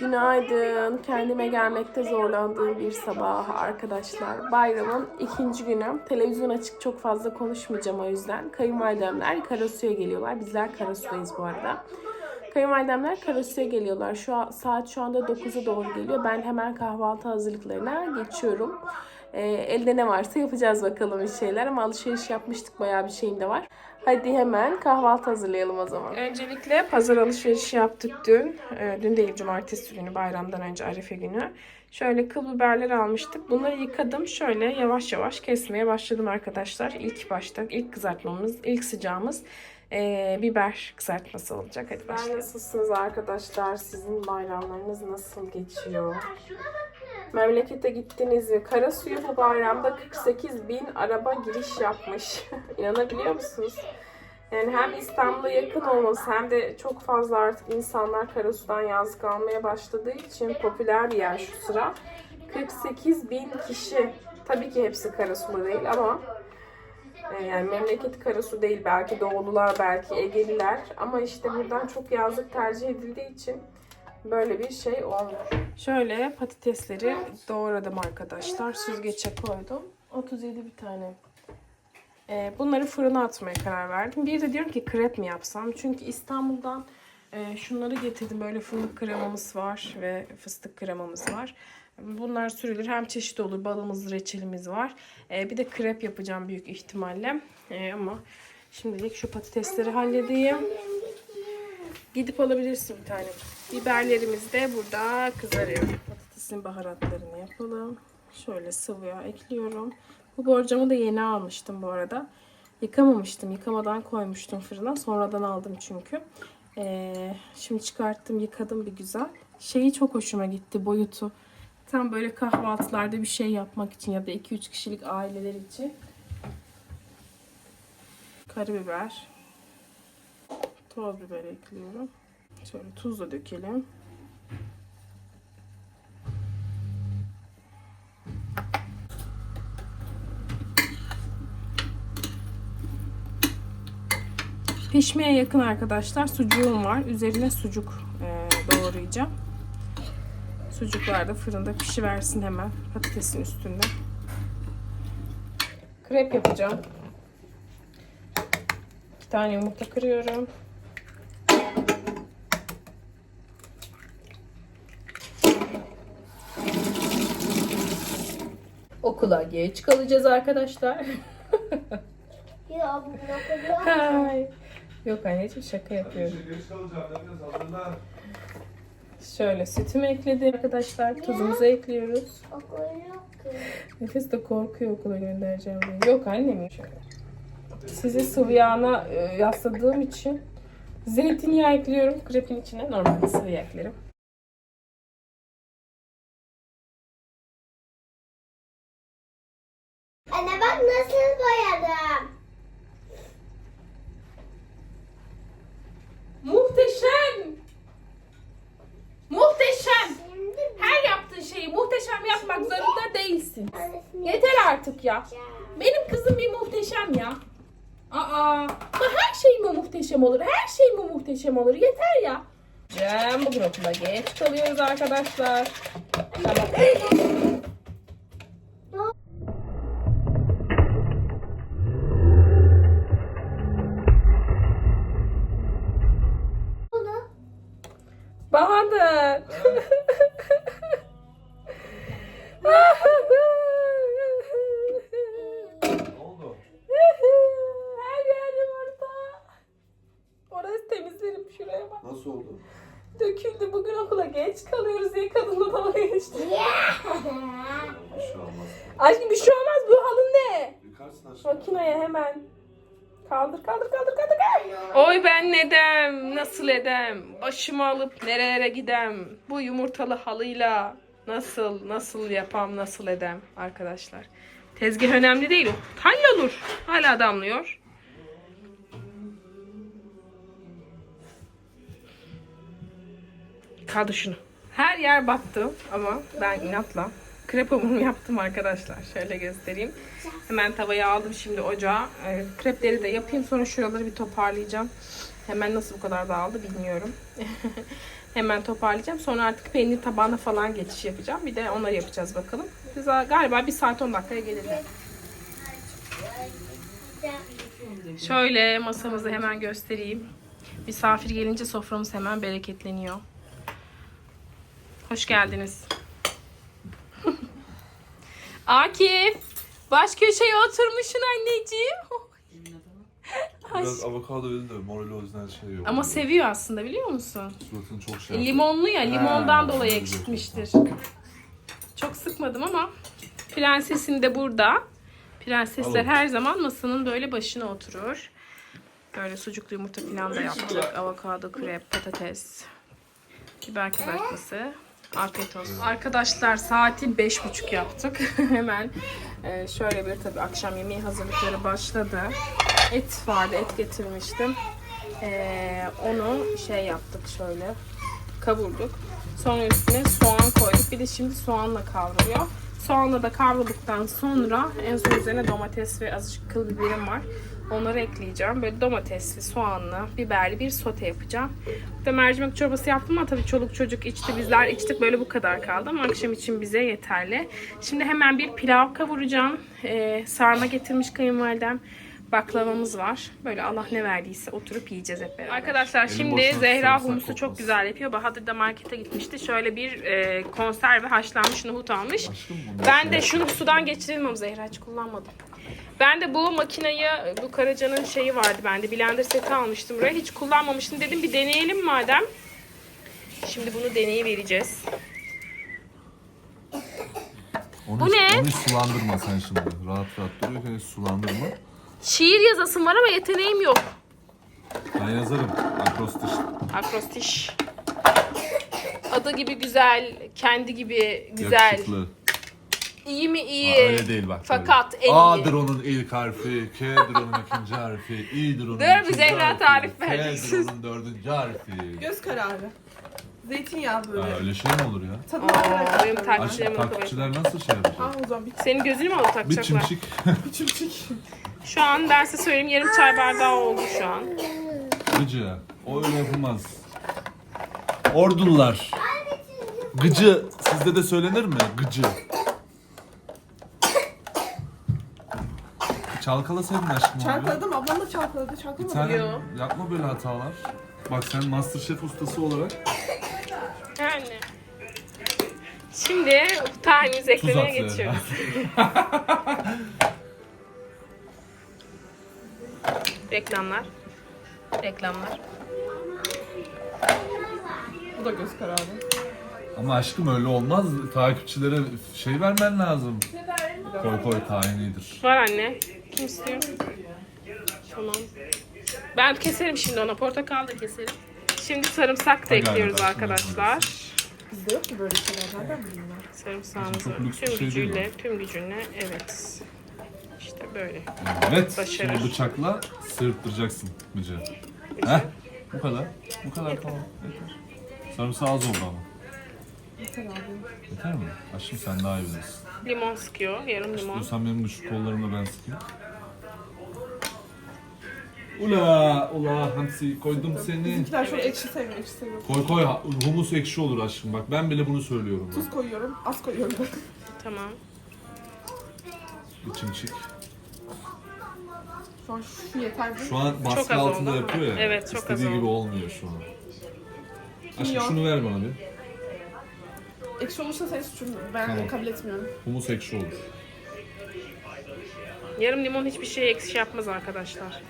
Günaydın. Kendime gelmekte zorlandığım bir sabah arkadaşlar. Bayramın ikinci günü. Televizyon açık çok fazla konuşmayacağım o yüzden. Kayınvalidemler Karasu'ya geliyorlar. Bizler Karasu'dayız bu arada. Kayınvalidemler Karasu'ya geliyorlar. Şu an, saat şu anda 9'a doğru geliyor. Ben hemen kahvaltı hazırlıklarına geçiyorum. Ee, elde ne varsa yapacağız bakalım bir şeyler ama alışveriş yapmıştık bayağı bir şeyim de var. Hadi hemen kahvaltı hazırlayalım o zaman. Öncelikle pazar alışverişi yaptık dün. Ee, dün değil cumartesi günü bayramdan önce Arife günü. Şöyle kıl biberleri almıştık. Bunları yıkadım. Şöyle yavaş yavaş kesmeye başladım arkadaşlar. İlk başta ilk kızartmamız, ilk sıcağımız ee, biber kızartması olacak. Hadi başlayalım. nasılsınız arkadaşlar? Sizin bayramlarınız nasıl geçiyor? Memlekete gittiniz mi? Karasu'ya bu bayramda 48 bin araba giriş yapmış. İnanabiliyor musunuz? Yani hem İstanbul'a yakın olması hem de çok fazla artık insanlar Karasu'dan yazlık almaya başladığı için popüler bir yer şu sıra. 48 bin kişi. Tabii ki hepsi Karasu'da değil ama e, yani memleket Karasu değil belki Doğulular belki Egeliler ama işte buradan çok yazlık tercih edildiği için böyle bir şey olmuyor. Şöyle patatesleri doğradım arkadaşlar. Süzgeçe koydum. 37 bir tane. Ee, bunları fırına atmaya karar verdim. Bir de diyorum ki krep mi yapsam? Çünkü İstanbul'dan e, şunları getirdim. Böyle fındık kremamız var ve fıstık kremamız var. Bunlar sürülür. Hem çeşit olur. Balımız, reçelimiz var. Ee, bir de krep yapacağım büyük ihtimalle. Ee, ama şimdilik şu patatesleri halledeyim. Gidip alabilirsin bir tane. Biberlerimiz de burada kızarıyor. Patatesin baharatlarını yapalım. Şöyle sıvı yağ ekliyorum. Bu borcamı da yeni almıştım bu arada. Yıkamamıştım. Yıkamadan koymuştum fırına. Sonradan aldım çünkü. Ee, şimdi çıkarttım, yıkadım bir güzel. Şeyi çok hoşuma gitti boyutu. Tam böyle kahvaltılarda bir şey yapmak için ya da 2-3 kişilik aileler için. Karabiber. Toz biber ekliyorum. Şöyle tuz da dökelim. Pişmeye yakın arkadaşlar sucuğum var. Üzerine sucuk e, doğrayacağım. Sucuklar da fırında pişiversin hemen patatesin üstünde. Krep yapacağım. İki tane yumurta kırıyorum. Okula geç kalacağız arkadaşlar. Ya bu kadar? Hay. Yok anneciğim şaka yapıyorum. Geç kalacağım. Şöyle sütümü ekledim arkadaşlar. Tuzumuzu ekliyoruz. Okul yok ki. Nefes de korkuyor okula göndereceğim diye. Yok annem. Şöyle. Sizi sıvı yağına e, yasladığım için zeytinyağı ekliyorum krepin içine. Normalde sıvı yağ eklerim. Anne bak nasıl boyadım. Muhteşem! Muhteşem! Şimdi Her yaptığın şeyi muhteşem yapmak zorunda değilsin. annesini Yeter artık ya. Benim kızım bir muhteşem ya. Aa, ama her şey mi muhteşem olur? Her şey mi muhteşem olur? Yeter ya. Cem bugün okula geç kalıyoruz arkadaşlar. Tamam. Bahadır. Ne oldu? Her yer yumurta. Orası temizlerim şuraya bak. Nasıl oldu? Döküldü bugün okula geç kalıyoruz diye kadınla dalga geçti. Bir şey olmaz. Aşkım bir şey olmaz bu halın ne? Yıkarsın aşağı. Makineye hemen. Kaldır kaldır kaldır kaldır. kaldır. Oy ben nedem nasıl edem başımı alıp nerelere gidem bu yumurtalı halıyla nasıl nasıl yapam nasıl edem arkadaşlar. Tezgah önemli değil o. Hallolur. Hala damlıyor. Kaldı şunu. Yer battı ama ben inatla krep hamurumu yaptım arkadaşlar. Şöyle göstereyim. Hemen tavayı aldım şimdi ocağa. Ee, krepleri de yapayım sonra şuraları bir toparlayacağım. Hemen nasıl bu kadar dağıldı bilmiyorum. Hemen toparlayacağım. Sonra artık peynir tabağına falan geçiş yapacağım. Bir de onları yapacağız bakalım. Güzel, galiba 1 saat 10 dakikaya gelirler. Şöyle masamızı hemen göstereyim. Misafir gelince soframız hemen bereketleniyor. Hoş geldiniz. Akif, baş köşeye oturmuşsun anneciğim. Biraz avokado dedi de morali o yüzden şey yok. Ama seviyor aslında biliyor musun? Suratını çok şey. Limonlu ya, limondan Ha, dolayı ekşitmiştir. Çok sıkmadım ama prensesin de burada. Prensesler Alın. her zaman masanın böyle başına oturur. Böyle sucuklu yumurta falan da yaptık. Avokado, krep, patates, biber kızartması. Afiyet olsun. Arkadaşlar saati beş buçuk yaptık. Hemen e, şöyle bir tabii akşam yemeği hazırlıkları başladı. Et vardı, et getirmiştim. E, onu şey yaptık şöyle kavurduk. Sonra üstüne soğan koyduk. Bir de şimdi soğanla kavruluyor. Soğanla da kavrulduktan sonra en son üzerine domates ve azıcık kıl biberim var. Onları ekleyeceğim. Böyle domatesli, soğanlı, biberli bir sote yapacağım. Bir de mercimek çorbası yaptım ama tabii çoluk çocuk içti, bizler içtik. Böyle bu kadar kaldı ama akşam için bize yeterli. Şimdi hemen bir pilav kavuracağım. Ee, sarma getirmiş kayınvalidem. Baklavamız var. Böyle Allah ne verdiyse oturup yiyeceğiz hep beraber. Arkadaşlar şimdi Zehra humusu çok güzel yapıyor. Bahadır da markete gitmişti. Şöyle bir e, konserve haşlanmış nohut almış. Ben de şunu sudan geçirilmem Zehra hiç kullanmadım. Ben de bu makineyi, bu Karaca'nın şeyi vardı bende. Blender seti almıştım buraya. Hiç kullanmamıştım. Dedim bir deneyelim madem. Şimdi bunu deneye vereceğiz. Onu, Bu ne? Onu sulandırma sen şimdi. Rahat rahat duruyorken hiç sulandırma. Şiir yazasım var ama yeteneğim yok. Ben yazarım. Akrostiş. Akrostiş. Adı gibi güzel, kendi gibi güzel. Yakışıklı. İyi mi iyi? Aa, öyle değil bak. Fakat en iyi. A'dır onun ilk harfi, K'dir onun ikinci harfi, İ'dir onun Dur, bir üçüncü Zehra harfi, tarif vereceksiniz. onun dördüncü harfi. Göz kararı. Zeytinyağı böyle. Ya öyle şey mi olur ya? Tadına Aa, benim yapıyorum. takipçilerim akıllı. takipçiler nasıl şey yapacak? Al o zaman bir Senin gözünü mü alıp Bir takacaklar? çimçik. çimçik. Şu an ben size söyleyeyim yarım çay bardağı oldu şu an. Gıcı. O öyle yapılmaz. Ordular. Gıcı. Sizde de söylenir mi? Gıcı. Çalkalasaydın aşkım abi. Çalkaladım, ablam da çalkaladı. Bir Çalkalamadı. tane Yo. yapma böyle hatalar. Bak sen Masterchef ustası olarak Yani. Şimdi tahinimizi tuz eklemeye at yani. geçiyoruz. Reklamlar. Reklamlar. Bu da göz kararı. Ama aşkım öyle olmaz. Takipçilere şey vermen lazım. Koy koy tahinidir. Var anne. Kim istiyor? Tamam. Ben keserim şimdi ona. Portakal da keserim. Şimdi sarımsak da Hadi ekliyoruz arkadaşlar, arkadaşlar. Bizde yok ki böyle şeyler. Nereden bileyim ben? Sarımsağımızı Çok lüks bir tüm şey değil gücüyle, tüm gücüne evet. İşte böyle. Evet. Başarır. Şimdi bıçakla sırıttıracaksın gıcı. Heh. Bu kadar. Bu kadar tamam. Yeter. Sarımsağı az oldu ama. Yeter abi. Yeter mi? Aşkım sen daha iyi bilirsin. Limon sıkıyor, yarım limon. Diyorsan benim güçlü kollarımla ben sıkayım. Ula ula hamsi koydum seni. Bizimkiler şöyle ekşi sevmiyor, ekşi seviyor. Koy koy humus ekşi olur aşkım bak ben bile bunu söylüyorum. Tuz koyuyorum, az koyuyorum. Tamam. Bir çimçik. Şu an şu yeter mi? Şu an baskı Çok altında ama. yapıyor ya. Evet, çok az İstediği gibi oldu. olmuyor şu an. Aşkım şunu ver bana bir. Ekşi olursa senin suçun. Ben Tamam. kabul etmiyorum. Humus ekşi olur. Yarım limon hiçbir şey ekşi yapmaz arkadaşlar.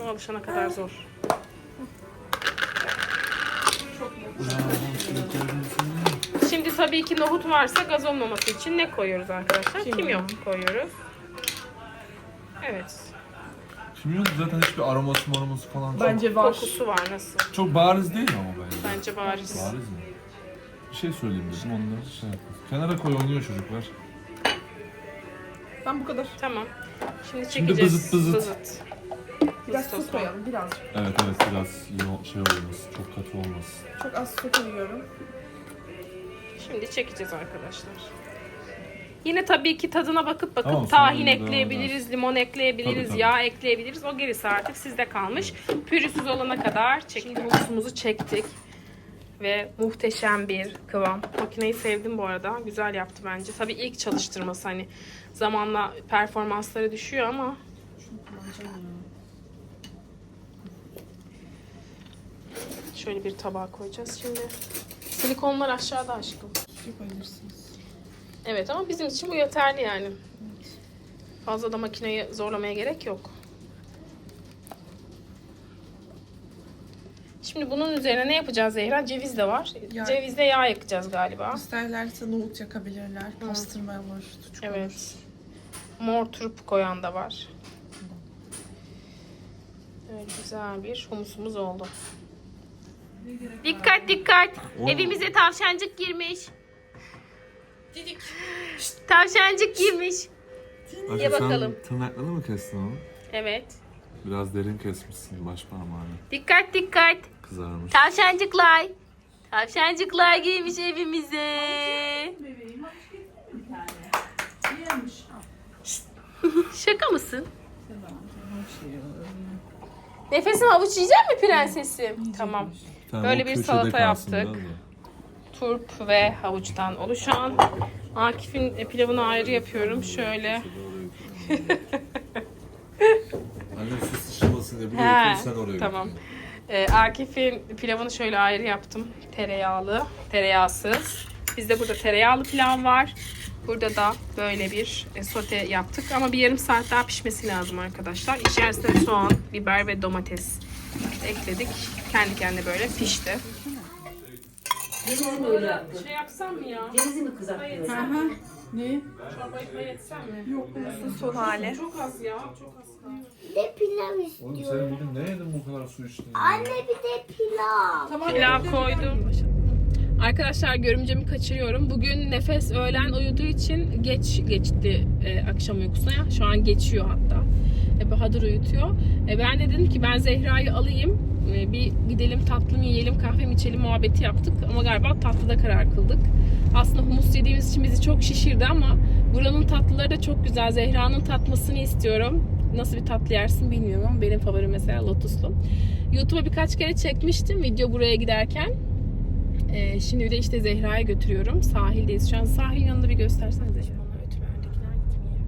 O alışana kadar zor. Şimdi tabii ki nohut varsa gaz olmaması için ne koyuyoruz arkadaşlar? Kimyon. Kimyon koyuyoruz. Evet. Kimyon zaten hiçbir aroması maroması falan çok, Bence var. Kokusu var nasıl? çok bariz değil ama bence. Bence bariz. Bariz mi? Bir şey söyleyeyim dedim onları şey. Kenara koy oynuyor çocuklar. Ben bu kadar. Tamam. Şimdi Şimdi çekeceğiz. bızıt bızıt. Bızıt. Biraz Bızıt tuz olsun. koyalım, birazcık. Evet evet biraz yo- şey olmasın çok katı olmasın. Çok az su koyuyorum. Şimdi çekeceğiz arkadaşlar. Yine tabii ki tadına bakıp bakıp Tamam, sonra tahin yine devam ekleyebiliriz, limon ekleyebiliriz, Tabii, tabii. yağ ekleyebiliriz. O gerisi artık sizde kalmış. Pürüzsüz olana kadar çektik. Humusumuzu çektik. Ve muhteşem bir kıvam. Makineyi sevdim bu arada. Güzel yaptı bence. Tabii ilk çalıştırması hani zamanla performansları düşüyor ama Şöyle bir tabağa koyacağız şimdi. Silikonlar aşağıda aşkım. Yapabilirsiniz. Evet ama bizim için bu yeterli yani. Fazla da makineyi zorlamaya gerek yok. Şimdi bunun üzerine ne yapacağız Zehra? Ceviz de var. Yağ. Cevizde yağ yakacağız galiba. İsterlerse nohut yakabilirler. Pastırma olur, sucuk olur. Evet. Mor turp koyan da var. Evet güzel bir humusumuz oldu. Dikkat dikkat. Evimize tavşancık girmiş. Şşt, tavşancık girmiş. Ayşe, bakalım. Sen tırnaklarını mı kestin onu? Evet. Biraz derin kesmişsin baş parmağını. Dikkat dikkat. Kızarmış. Tavşancıklar. Tavşancıklar girmiş evimize. Şşt, Şaka mısın? Nefesim havuç yiyecek mi prensesim? Tamam. Bir tane Böyle bir salata yaptık. Turp ve havuçtan oluşan. Akif'in pilavını ayrı yapıyorum. Şöyle. Annem su sıçramasın diye He, buraya götür sen oraya tamam. götür. Ee, Akif'in pilavını şöyle ayrı yaptım. Tereyağlı, tereyağsız. Bizde burada tereyağlı pilav var. Burada da böyle bir e, sote yaptık. Ama bir yarım saat daha pişmesi lazım arkadaşlar. İçerisine soğan, biber ve domates ekledik. Kendi kendine böyle pişti. Şey yapsam mı ya? Cevizi mi kızartıyorsun? Ne? Çorba ekmeği etsem mi? Yok, bu son hali. Çok az ya, çok az. Bir de pilav Oğlum istiyorum. sen bugün ne yedin bu kadar su içtin? ya? Anne bir de pilav. Tamam. Pilav koydum. Arkadaşlar görümcemi kaçırıyorum. Bugün nefes öğlen uyuduğu için geç geçti e, akşam uykusuna. Şu an geçiyor hatta. E, Bahadır uyutuyor. E, ben de dedim ki ben Zehra'yı alayım. E, bir gidelim tatlı mı yiyelim, kahve mi içelim muhabbeti yaptık. Ama galiba tatlıda karar kıldık. Aslında humus yediğimiz için bizi çok şişirdi ama buranın tatlıları da çok güzel. Zehra'nın tatmasını istiyorum. Nasıl bir tatlı yersin bilmiyorum ama benim favorim mesela lotuslu. YouTube'a birkaç kere çekmiştim video buraya giderken. Ee, şimdi bir de işte Zehra'ya götürüyorum. Sahildeyiz. Şu an sahil yanında bir ötüverdikiler gitmiyor.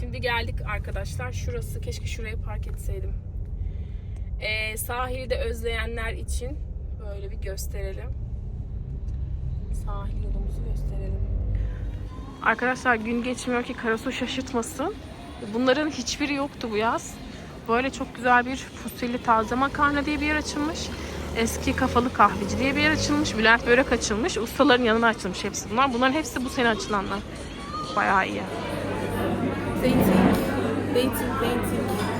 Şimdi geldik arkadaşlar. Şurası keşke şuraya park etseydim. Ee, sahili de özleyenler için böyle bir gösterelim. Sahil yolumuzu gösterelim. Arkadaşlar gün geçmiyor ki Karasu şaşırtmasın. Bunların hiçbiri yoktu bu yaz. Böyle çok güzel bir fusilli taze makarna diye bir yer açılmış. Eski kafalı kahveci diye bir yer açılmış. Bülent Börek açılmış. Ustaların yanına açılmış hepsi bunlar. Bunların hepsi bu sene açılanlar. Bayağı iyi. Zeytin. Zeytin, zeytin.